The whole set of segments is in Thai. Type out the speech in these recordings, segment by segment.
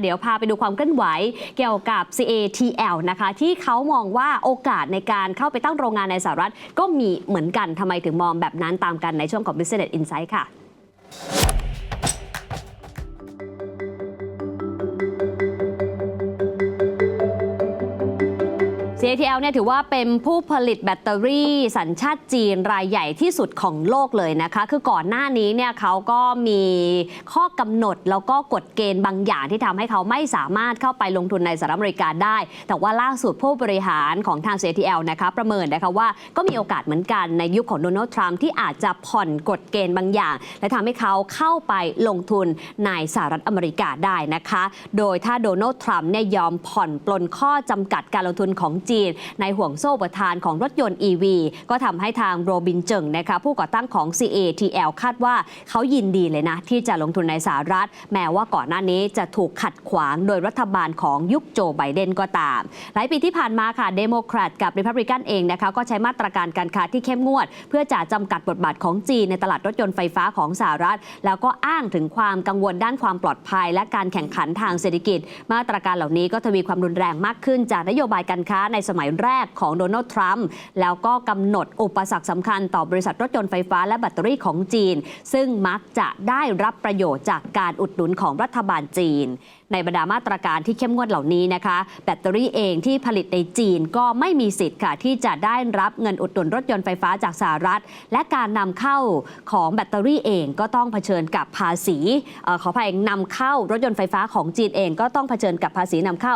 เดี๋ยวพาไปดูความเคลื่อนไหวเกี่ยวกับ CATL นะคะ ที่เขามองว่าโอกาสในการเข้าไปตั้งโรงงานในสหรัฐ ก็มีเหมือนกันทำไมถึงมองแบบนั้นตามกันในช่วงของ Business Insight ค่ะ CATL เนี่ยถือว่าเป็นผู้ผลิตแบตเตอรี่สัญชาติจีนรายใหญ่ที่สุดของโลกเลยนะคะ คือก่อนหน้านี้เนี่ยเขาก็มีข้อกำหนดแล้วก็กฎเกณฑ์บางอย่างที่ทำให้เขาไม่สามารถเข้าไปลงทุนในสหรัฐอเมริกาได้ แต่ว่าล่าสุดผู้บริหารของทาง CATL นะคะประเมินนะคะว่าก็มีโอกาสเหมือนกันในยุคของโดนัลด์ทรัมป์ที่อาจจะผ่อนกฎเกณฑ์บางอย่าง และทำให้เขาเข้าไปลงทุนในสหรัฐอเมริกาได้นะคะ โดยถ้าโดนัลด์ทรัมป์เนี่ยยอมผ่อนปลนข้อจำกัดการลงทุนของจีน ในห่วงโซ่ประทานของรถยนต์ EV ก็ทำให้ทางโรบินเจิงนะคะผู้ก่อตั้งของ CATL คาดว่าเขายินดีเลยนะ ที่จะลงทุนในสหรัฐ แม้ว่าก่อนหน้านี้จะถูกขัดขวางโดยรัฐบาลของยุคโจไบเดนก็ตาม หลายปีที่ผ่านมาค่ะเดโมแครตกับริพับลิกันเองนะคะก็ใช้มาตรการการค้าที่เข้มงวด เพื่อจะจำกัดบทบาทของจีนในตลาดรถยนต์ไฟฟ้าของสหรัฐ แล้วก็อ้างถึงความกังวลด้านความปลอดภัย และการแข่งขันทางเศรษฐกิจ มาตรการเหล่านี้ก็ทวีความรุนแรงมากขึ้นจากนโยบายการค้าในสมัยแรกของโดนัลด์ทรัมป์แล้วก็กำหนดอุปสรรคสำคัญต่อบริษัทรถยนต์ไฟฟ้าและแบตเตอรี่ของจีน ซึ่งมักจะได้รับประโยชน์จากการอุดหนุนของรัฐบาลจีน ในบรรดามาตรการที่เข้มงวดเหล่านี้นะคะ แบตเตอรี่เองที่ผลิตในจีนก็ไม่มีสิทธิ์ค่ะ ที่จะได้รับเงินอุดหนุนรถยนต์ไฟฟ้าจากสหรัฐ และการนำเข้าของแบตเตอรี่เองก็ต้องเผชิญกับภาษีอขออภัยนำเข้ารถยนต์ไฟฟ้าของจีนเองก็ต้องเผชิญกับภาษีนำเข้า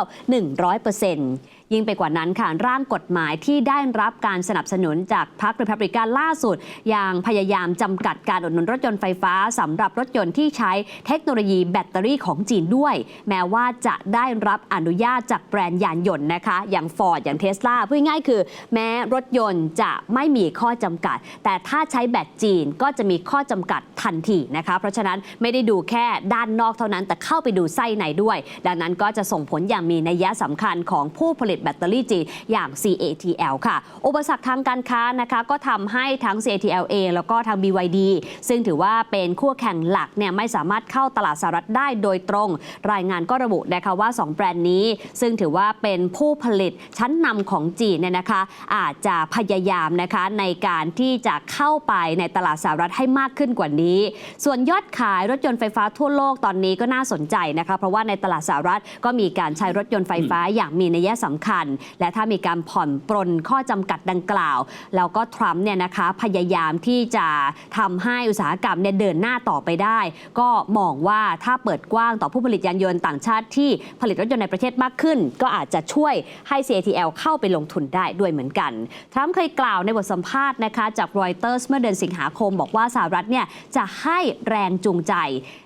100%ยิ่งไปกว่านั้นค่ะ ร่างกฎหมายที่ได้รับการสนับสนุนจากพรรครีพับลิกันล่าสุด อย่างพยายามจำกัดการอุดหนุนรถยนต์ไฟฟ้าสำหรับรถยนต์ที่ใช้เทคโนโลยีแบตเตอรี่ของจีนด้วยแม้ว่าจะได้รับอนุญาตจากแบรนด์ยานยนต์นะคะ อย่าง Ford อย่างเท s l a พูดง่ายคือ แม้รถยนต์จะไม่มีข้อจำกัด แต่ถ้าใช้แบตจีนก็จะมีข้อจำกัดทันทีนะคะ เพราะฉะนั้นไม่ได้ดูแค่ด้านนอกเท่านั้นแต่เข้าไปดูไส้ในด้วย ดังนั้นก็จะส่งผลอย่างมีนัยยะสำคัญของผู้ผลิตแบตเตอรี่จีนอย่าง CATL ค่ะ อุปสรรคทางการค้านะคะก็ทำให้ทั้ง CATL เองแล้วก็ทาง BYD ซึ่งถือว่าเป็นคู่แข่งหลักเนี่ยไม่สามารถเข้าตลาดสหรัฐได้โดยตรงรายงานก็ระบุนะคะว่า 2 แบรนด์นี้ ซึ่งถือว่าเป็นผู้ผลิตชั้นนำของจีนเนี่ยนะคะอาจจะพยายามนะคะในการที่จะเข้าไปในตลาดสหรัฐให้มากขึ้นกว่านี้ ส่วนยอดขายรถยนต์ไฟฟ้าทั่วโลกตอนนี้ก็น่าสนใจนะคะเพราะว่าในตลาดสหรัฐก็มีการใช้รถยนต์ไฟฟ้าอย่างมีนัยสำคัญ และถ้ามีการผ่อนปรนข้อจำกัดดังกล่าว แล้วก็ทรัมป์เนี่ยนะคะพยายามที่จะทำให้อุตสาหกรรมเนี่ยเดินหน้าต่อไปได้ ก็มองว่าถ้าเปิดกว้างต่อผู้ผลิตยานยนต์ต่างชาติที่ผลิตรถยนต์ในประเทศมากขึ้น ก็อาจจะช่วยให้ CATL เข้าไปลงทุนได้ด้วยเหมือนกันทรัมป์เคยกล่าวในบทสัมภาษณ์นะคะจากรอยเตอร์สเมื่อเดือนสิงหาคม บอกว่าสหรัฐเนี่ยจะให้แรงจูงใจ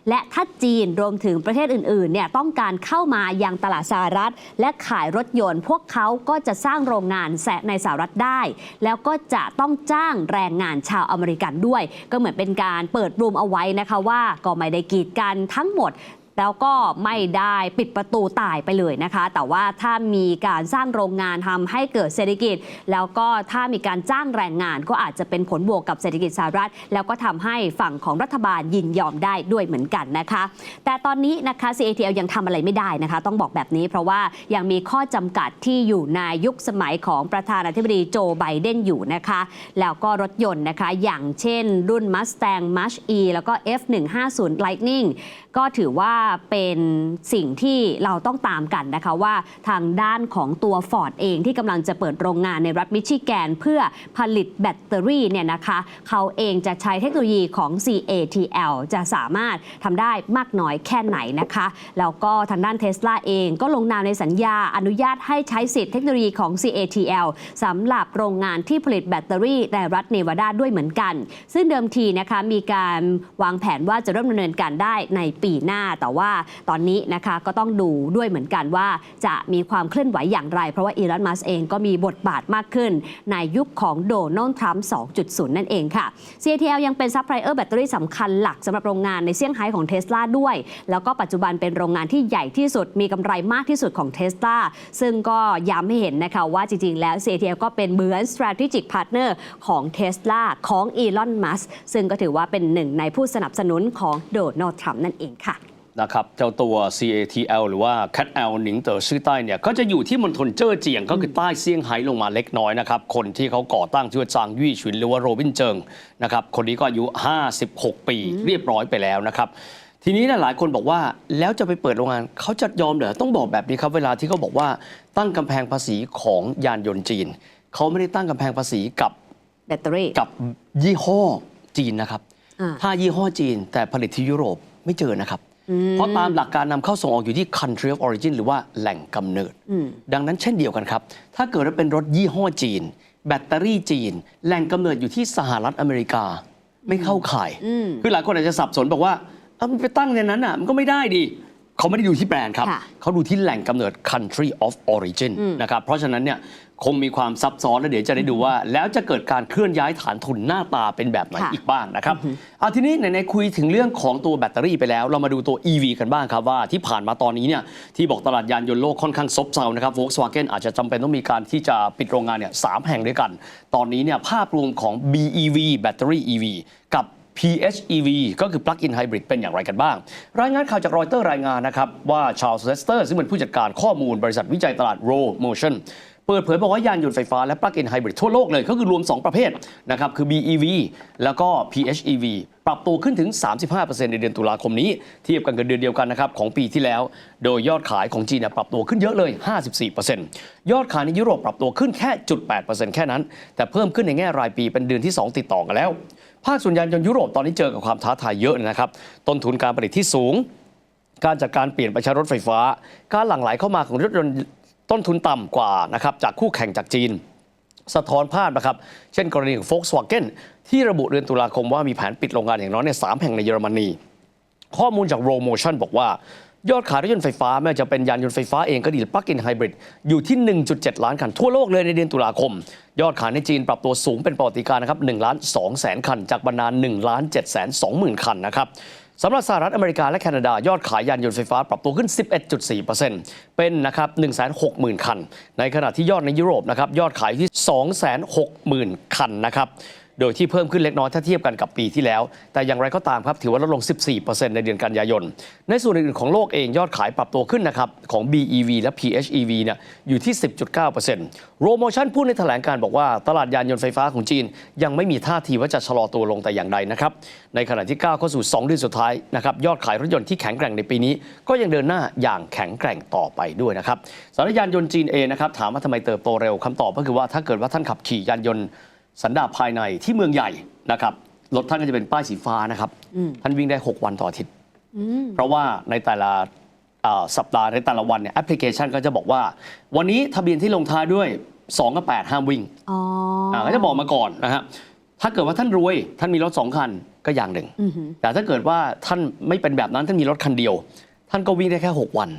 และถ้าจีนรวมถึงประเทศอื่นๆเนี่ยต้องการเข้ามายังตลาดสหรัฐ และขายรถยนต์ พวกเขาก็จะสร้างโรงงานแสในสหรัฐได้ แล้วก็จะต้องจ้างแรงงานชาวอเมริกันด้วย ก็เหมือนเป็นการเปิดรูมเอาไว้นะคะว่าก็ไม่ได้กีดกันทั้งหมด แล้วก็ไม่ได้ปิดประตูตายไปเลยนะคะ แต่ว่าถ้ามีการสร้างโรงงานทำให้เกิดเศรษฐกิจ แล้วก็ถ้ามีการจ้างแรงงาน ก็อาจจะเป็นผลบวกกับเศรษฐกิจสหรัฐ แล้วก็ทำให้ฝั่งของรัฐบาลยินยอมได้ด้วยเหมือนกันนะคะ แต่ตอนนี้นะคะ CATL ยังทำอะไรไม่ได้นะคะ ต้องบอกแบบนี้เพราะว่ายังมีข้อจำกัดที่อยู่ในยุคสมัยของประธานาธิบดีโจไบเดนอยู่นะคะ แล้วก็รถยนต์นะคะ อย่างเช่น รุ่น Mustang Mach E แล้วก็ F150 Lightning ก็ถือว่าเป็นสิ่งที่เราต้องตามกันนะคะว่าทางด้านของตัว Ford เองที่กำลังจะเปิดโรงงานในรัฐมิชิแกน เพื่อผลิตแบตเตอรี่เนี่ยนะคะเขาเองจะใช้เทคโนโลยีของ CATL จะสามารถทำได้มากน้อยแค่ไหนนะคะ แล้วก็ทางด้านเท s l a เองก็ลงนามในสัญญาอนุญาตให้ใช้สิทธิเทคโนโลยีของ CATL สำหรับโรงงานที่ผลิตแบตเตอรี่ในรัฐเนวาดาด้วยเหมือนกัน ซึ่งเดิมทีนะคะมีการวางแผนว่าจะเริ่มดำเนินการได้ในปีหน้าแต่ว่าตอนนี้นะคะก็ต้องดูด้วยเหมือนกันว่าจะมีความเคลื่อนไหวอย่างไร เพราะว่าอีลอนมัสเองก็มีบทบาทมากขึ้น ในยุคของโดนัลด์ทรัมป์ 2.0 นั่นเองค่ะ CATL ยังเป็นซัพพลายเออร์แบตเตอรี่สำคัญหลักสำหรับโรงงานในเซี่ยงไฮ้ของเท s l a ด้วย แล้วก็ปัจจุบันเป็นโรงงานที่ใหญ่ที่สุดมีกำไรมากที่สุดของเท s l a ซึ่งก็ย้ำให้เห็นนะคะว่าจริง ๆ แล้ว CATL ก็เป็นเหมือน strategic partner ของ Tesla ของอีลอนมัสซึ่งก็ถือว่าเป็นหนึ่งในผู้สนับสนุนของโดนัลด์ทรัมป์นั่นเองค่ะ นะครับเจ้าตัว CATL หรือว่า CATL หนิงเต๋อซื่อใต้เนี่ยก็จะอยู่ที่มณฑลเจ้อเจียง ก็คือใต้เซี่ยงไฮ้ลงมาเล็กน้อยนะครับ คนที่เขาก่อตั้งชื่อว่าจางยี่ฉุนหรือว่าโรบินเจิงนะครับคนนี้ก็อายุ 56 ปีเรียบร้อยไปแล้วนะครับทีนี้นะหลายคนบอกว่าแล้วจะไปเปิดโรงงานเขาจะยอมเหรอต้องบอกแบบนี้ครับ เวลาที่เขาบอกว่าตั้งกำแพงภาษีของยานยนต์จีนเขาไม่ได้ตั้งกำแพงภาษีกับแบตเตอรี่กับยี่ห้อจีนนะครับอ่าถ้ายี่ห้อจีนแต่ผลิตที่ยุโรปไม่เจอนะครับ เพราะตามหลักการนำเข้าส่งออกอยู่ที่ country of origin หรือว่าแหล่งกำเนิด ดังนั้นเช่นเดียวกันครับ ถ้าเกิดว่าเป็นรถยี่ห้อจีน แบตเตอรี่จีน แหล่งกำเนิดอยู่ที่สหรัฐอเมริกา ไม่เข้าข่าย คือหลายคนอาจจะสับสนบอกว่าเอ้ามันไปตั้งในนั้นอะมันก็ไม่ได้ดิเขาไม่ได้ดูที่แบรนด์ครับค่ะเขาดูที่แหล่งกำเนิด country of origin นะครับ เพราะฉะนั้นเนี่ย คงมีความซับซ้อนและเดี๋ยวจะได้ดูว่า แล้วจะเกิดการเคลื่อนย้ายฐานทุนหน้าตาเป็นแบบไหนค่ะอีกบ้างนะครับเอาทีนี้ไหนๆคุยถึงเรื่องของตัวแบตเตอรี่ไปแล้ว เรามาดูตัว EV กันบ้างครับว่าที่ผ่านมาตอนนี้เนี่ยที่บอกตลาดยานยนต์โลกค่อนข้างซบเซานะครับ Volkswagen อาจจะจำเป็นต้องมีการที่จะปิดโรงงานเนี่ยสามแห่งด้วยกัน ตอนนี้เนี่ยภาพรวมของ BEV Battery EV กับ PHEV ก็คือ Plug-in Hybrid เป็นอย่างไรกันบ้าง รายงานข่าวจากรอยเตอร์รายงานนะครับ ว่าชา l ล s เลสเตอร์ซึ่งเป็นผู้จัดการข้อมูลบริษัทวิจัยตลาด Row Motion เปิดเผยบอกว่ายานยนต์ไฟฟ้าและ Plug-in Hybrid ทั่วโลกเลยก็คือรวม 2 ประเภทนะครับคือ BEV แล้วก็ PHEV ปรับตัวขึ้นถึง 35%ในเดือนตุลาคมนี้ เทียบกันกับเดือนเดียวกันนะครับของปีที่แล้ว โดยยอดขายของจีนปรับตัวขึ้นเยอะเลย 54%ยอดขายในยุโรปปรับตัวขึ้นแค่จุด8%แค่นั้น แต่เพิ่มขึ้นในแง่รายปีเป็นเดือนที่ 2 ติดต่อกันแล้ว ภาคส่วนยานยนต์ยุโรปตอนนี้เจอกับความท้าทายเยอะนะครับต้นทุนการผลิตที่สูงการจัดการเปลี่ยนไปใช้รถไฟฟ้า การหลั่งไหลเข้ามาของรถยนต์ ต้นทุนต่ำกว่านะครับจากคู่แข่งจากจีน สะท้อนภาพนะครับ เช่นกรณีของ Volkswagen ที่ระบุเดือนตุลาคมว่ามีแผนปิดโรงงานอย่างน้อยในสามแห่งในเยอรมนี ข้อมูลจาก r o m o t i o n บอกว่ายอดขายรถยนต์ไฟฟ้าไม่ว่าจะเป็นยานยนต์ไฟฟ้าเองก็ดีหรือ Plug-in Hybrid อยู่ที่ 1.7 ล้านคัน ทั่วโลกเลยในเดือนตุลาคม ยอดขายในจีนปรับตัวสูงเป็นประวัติการณ์นะครับ1ล้าน2แสนคัน จากบรรดา1ล้าน7แสน2หมื่นคันนะครับ สำหรับสหรัฐอเมริกาและแคนาดายอดขายยานยนต์ไฟฟ้าปรับตัวขึ้น 11.4%เป็นนะครับ160,000 คัน ในขณะที่ยอดในยุโรปนะครับยอดขายที่ 260,000 คันนะครับ โดยที่เพิ่มขึ้นเล็กน้อยถ้าเทียบกันกับปีที่แล้ว แต่อย่างไรก็ตามครับถือว่าลดลง 14%ในเดือนกันยายน ในส่วนอื่นๆของโลกเองยอดขายปรับตัวขึ้นนะครับของ BEV และ PHEV เนี่ยอยู่ที่ 10.9% Row Motion พูดในแถลงการบอกว่าตลาดยานยนต์ไฟฟ้าของจีน ยังไม่มีท่าทีว่าจะชะลอตัวลงแต่อย่างใดนะครับในขณะที่ก้าวเข้าสู่ 2 เดือนสุดท้ายนะครับยอดขายรถยนต์ที่แข็งแกร่งในปีนี้ ก็ยังเดินหน้าอย่างแข็งแกร่งต่อไปด้วยนะครับสำหรับยานยนต์จีนเองนะครับถามว่าทำไมเติบโตเร็วคำตอบก็คือว่าถ้าเกิดว่าท่านขับขี่ยานยนต์ สันดาปภายในที่เมืองใหญ่นะครับรถท่านก็จะเป็นป้ายสีฟ้านะครับท่านวิ่งได้ 6 วันต่ออาทิตย์เพราะว่าในแต่ละเอ่อสัปดาห์ในแต่ละวันเนี่ยแอปพลิเคชันก็จะบอกว่า วันนี้ทะเบียนที่ลงท้ายด้วย2กับ8ห้ามวิ่งอ๋อออ่าก็จะบอกมาก่อนนะฮะถ้าเกิดว่าท่านรวย ท่านมีรถ2คันก็อย่างหนึ่ง แต่ถ้าเกิดว่าท่านไม่เป็นแบบนั้นท่านมีรถคันเดียว ท่านก็วิ่งได้แค่ 6 วัน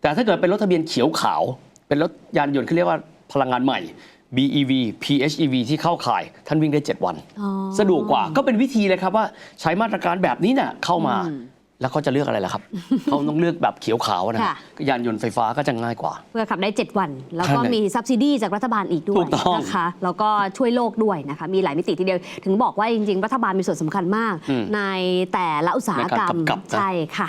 แต่ถ้าเกิดเป็นรถทะเบียนเขียวขาว เป็นรถยานยนต์เขาเรียกว่าพลังงานใหม่ BEV PHEV ที่เข้าข่ายท่านวิ่งได้ 7 วัน อ๋อ สะดวกกว่าก็เป็นวิธีเลยครับว่าใช้มาตรการแบบนี้เนี่ยเข้ามาอืมแล้วเขาจะเลือกอะไรล่ะครับ เขาต้องเลือกแบบเขียวขาวนะค่ะ ยานยนต์ไฟฟ้าก็จะง่ายกว่า เพื่อขับได้ 7 วัน แล้วก็ใช่มี s ั b ซิดีจากรัฐบาลอีกด้วถูยกต้องนะคะ แล้วก็ช่วยโลกด้วยนะคะ มีหลายมิติทีเดียว ถึงบอกว่าจริง ๆ รัฐบาลมีส่วนสำคัญมาก อืมในแต่ละอุตสาหกรรมในการกำกับนะ ใช่ค่ะ